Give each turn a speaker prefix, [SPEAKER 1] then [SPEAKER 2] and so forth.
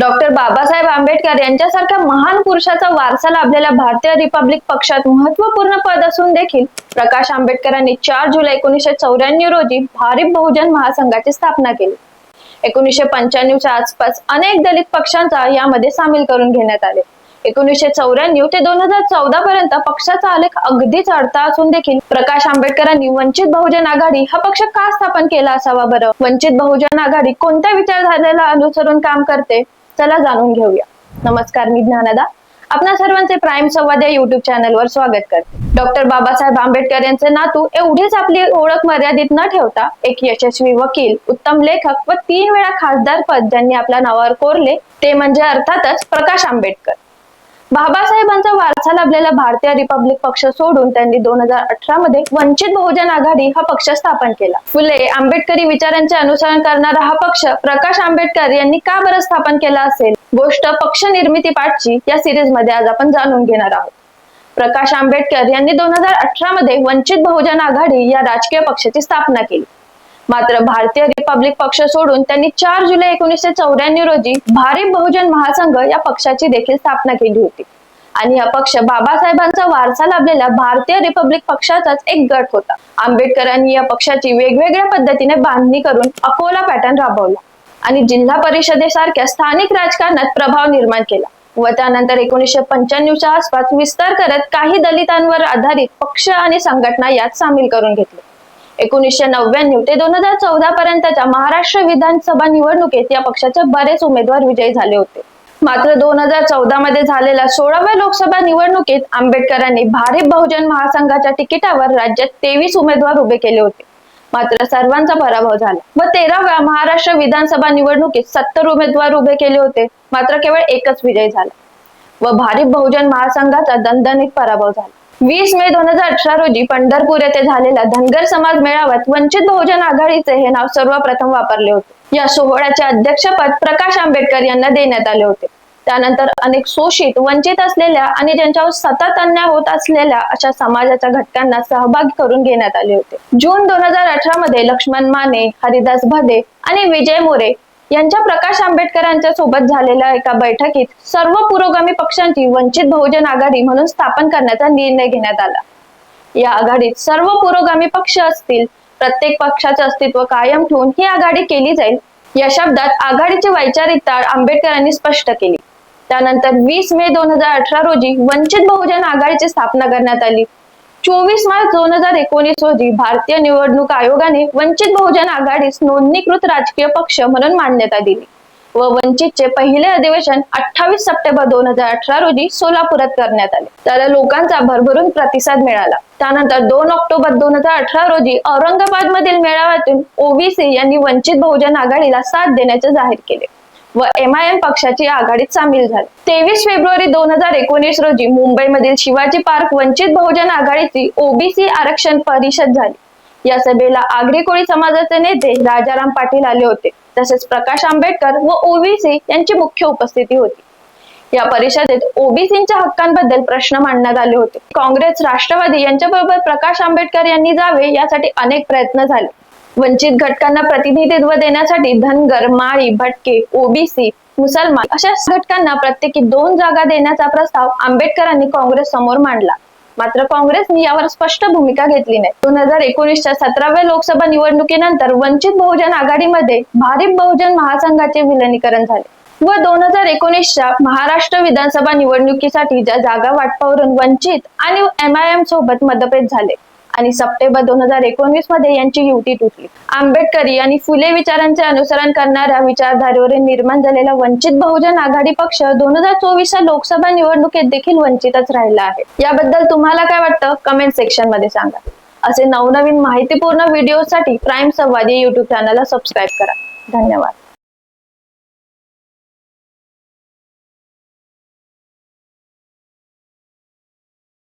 [SPEAKER 1] Doctor Babasaheb Ambedkar यांच्यासारख्या महान पुरुषाचा वारसा लाभलेल्या भारतीय रिपब्लिक पक्षात महत्त्वपूर्ण पद असून देखील प्रकाश आंबेडकरांनी चार जुलै एकोणीसशे चौऱ्याण्णव रोजी भारिप बहुजन महासंघाची स्थापना केली. एकोणीसशे पंच्याण्णवच्या आसपास अनेक दलित पक्षांचा यामध्ये सामील करून घेण्यात आले. एकोणीसशे चौऱ्याण्णव ते दोन हजार चौदा पर्यंत पक्षाचा आलेख अगदीच अडता असून देखील प्रकाश आंबेडकरांनी वंचित बहुजन आघाडी हा पक्ष का स्थापन केला असावा बरं? वंचित बहुजन आघाडी कोणत्या विचारधारेला अनुसरून काम करते? चला जाणून घेऊया. नमस्कार मी ज्ञानदा. आपणा सर्वांचे प्राईम संवाद या युट्यूब चॅनलवर स्वागत करते. डॉक्टर बाबासाहेब आंबेडकर यांचे नातू एवढीच आपली ओळख मर्यादित न ठेवता एक यशस्वी वकील उत्तम लेखक व तीन वेळा खासदार पद ज्यांनी आपल्या नावावर कोरले ते म्हणजे अर्थातच प्रकाश आंबेडकर. बाबासाहेबांचा वारसा लाभलेला भारतीय रिपब्लिक पक्ष सोडून त्यांनी दोन हजार अठरा मध्ये वंचित बहुजन आघाडी हा पक्ष स्थापन केला. फुले आंबेडकरी विचारांचे अनुसरण करणारा हा पक्ष प्रकाश आंबेडकर यांनी का बरं स्थापन केला असेल? गोष्ट पक्ष निर्मिती पाठची या सिरीजमध्ये आज आपण जाणून घेणार आहोत. प्रकाश आंबेडकर यांनी दोन हजार अठरा मध्ये वंचित बहुजन आघाडी या राजकीय पक्षाची स्थापना केली. मात्र भारतीय रिपब्लिक पक्ष सोडून त्यांनी चार जुलै एकोणीसशे चौऱ्याण्णव रोजी भारी बहुजन महासंघ या पक्षाची देखील स्थापना केली होती. आणि हा पक्ष बाबासाहेबांचा वारसा लाभलेला भारतीय रिपब्लिक पक्षाचाच एक गट होता. आंबेडकरांनी या पक्षाची वेगवेगळ्या पद्धतीने बांधणी करून अकोला पॅटर्न राबवला आणि जिल्हा परिषदेसारख्या स्थानिक राजकारणात प्रभाव निर्माण केला व त्यानंतर एकोणीसशे पंच्याण्णवच्या आसपास विस्तार करत काही दलितांवर आधारित पक्ष आणि संघटना यात सामील करून घेतले एकोणीसशे नव्याण्णव ते दोन हजार चौदा पर्यंतच्या महाराष्ट्र विधानसभा निवडणुकीत या पक्षाचे बरेच उमेदवार विजयी झाले होते. मात्र दोन हजार चौदा मध्ये झालेल्या सोळाव्या लोकसभा निवडणुकीत आंबेडकरांनी भारिप बहुजन महासंघाच्या तिकिटावर राज्यात तेवीस उमेदवार उभे केले होते. मात्र सर्वांचा पराभव झाला. व तेराव्या महाराष्ट्र विधानसभा निवडणुकीत सत्तर उमेदवार उभे केले होते. मात्र केवळ एकच विजय झाला व भारिप बहुजन महासंघाचा दणदणीत पराभव झाला. वीस मे दोन हजार अठरा रोजी पंढरपूर येथे झालेल्या धनगर समाज मेळाव्यात वंचित बहुजन आघाडीचे हे नाव सर्वप्रथम वापरले होते. या सोहळ्याचे अध्यक्षपद प्रकाश आंबेडकर यांना देण्यात आले होते. त्यानंतर अनेक शोषित वंचित असलेल्या आणि ज्यांच्यावर सतत अन्याय होत असलेल्या अशा समाजाच्या घटकांना सहभागी करून घेण्यात आले होते. जून दोन हजार अठरा मध्ये लक्ष्मण माने हरिदास भदे आणि विजय मोरे यांच्या प्रकाश आंबेडकरांच्या सोबत झालेल्या एका बैठकीत सर्व पुरोगामी पक्षांची वंचित बहुजन आघाडी म्हणून स्थापन करण्याचा निर्णय घेण्यात आला. या आघाडीत सर्व पुरोगामी पक्ष असतील प्रत्येक पक्षाचे अस्तित्व कायम ठेवून ही आघाडी केली जाईल या शब्दात आघाडीची वैचारिकता आंबेडकरांनी स्पष्ट केली. त्यानंतर वीस मे दोन हजार अठरा रोजी वंचित बहुजन आघाडीची स्थापना करण्यात आली. चोवीस मार्च दोन हजार एकोणीस रोजी भारतीय निवडणूक आयोगाने वंचित बहुजन आघाडीस नोंदणीकृत राजकीय पक्ष म्हणून मान्यता दिली व वंचितचे पहिले अधिवेशन अठ्ठावीस सप्टेंबर दोन हजार अठरा रोजी सोलापुरात करण्यात आले. त्याला लोकांचा भरभरून प्रतिसाद मिळाला. त्यानंतर दोन ऑक्टोबर दोन हजार अठरा रोजी औरंगाबाद मधील मेळाव्यातून ओबीसी यांनी वंचित बहुजन आघाडीला साथ देण्याचे जाहीर केले. व एम आय एम पक्षाची आघाडीत सामील झाले. तेवीस फेब्रुवारी दोन हजार एकोणीस रोजी मुंबईमधील शिवाजी पार्क वंचित बहुजन आघाडीची ओबीसी आरक्षण परिषद झाली. या सभेला आगरी कोळी समाजाचे नेते राजाराम पाटील आले होते तसेच प्रकाश आंबेडकर व ओबीसी यांची मुख्य उपस्थिती होती. या परिषदेत ओबीसींच्या हक्कांबद्दल प्रश्न मांडण्यात आले होते. काँग्रेस राष्ट्रवादी यांच्याबरोबर प्रकाश आंबेडकर यांनी जावे यासाठी अनेक प्रयत्न झाले. वंचित घटकांना प्रतिनिधित्व देण्यासाठी धनगर माळी भटके ओबीसी मुसलमान अशा घटकांना प्रत्येकी दोन जागा देण्याचा प्रस्ताव आंबेडकरांनी काँग्रेस समोर मांडला. मात्र काँग्रेसने यावर स्पष्ट भूमिका घेतली नाही. दोन हजार एकोणीसच्या सतराव्या लोकसभा निवडणुकीनंतर वंचित बहुजन आघाडीमध्ये भारिप बहुजन महासंघाचे विलनीकरण झाले व दोन हजार एकोणीसच्या महाराष्ट्र विधानसभा निवडणुकीसाठी ज्या जागा वाटपावरून वंचित आणि एम आय एम सोबत मतभेद झाले. आणि सप्टेंबर दोन हजार एकोणवीसमध्ये यांची युती तुटली. आंबेडकरी आणि फुले विचारांचे अनुसरण करणाऱ्या विचारधारेवरून निर्माण झालेला वंचित बहुजन आघाडी पक्ष दोन हजार चोवीसच्या लोकसभा निवडणुकीत देखील वंचितच राहिला आहे. याबद्दल तुम्हाला काय वाटतं? कमेंट सेक्शनमध्ये सांगा. असे नवनवीन माहितीपूर्ण व्हिडिओसाठी प्राईम संवादी युट्यूब चॅनलला सबस्क्राईब करा. धन्यवाद.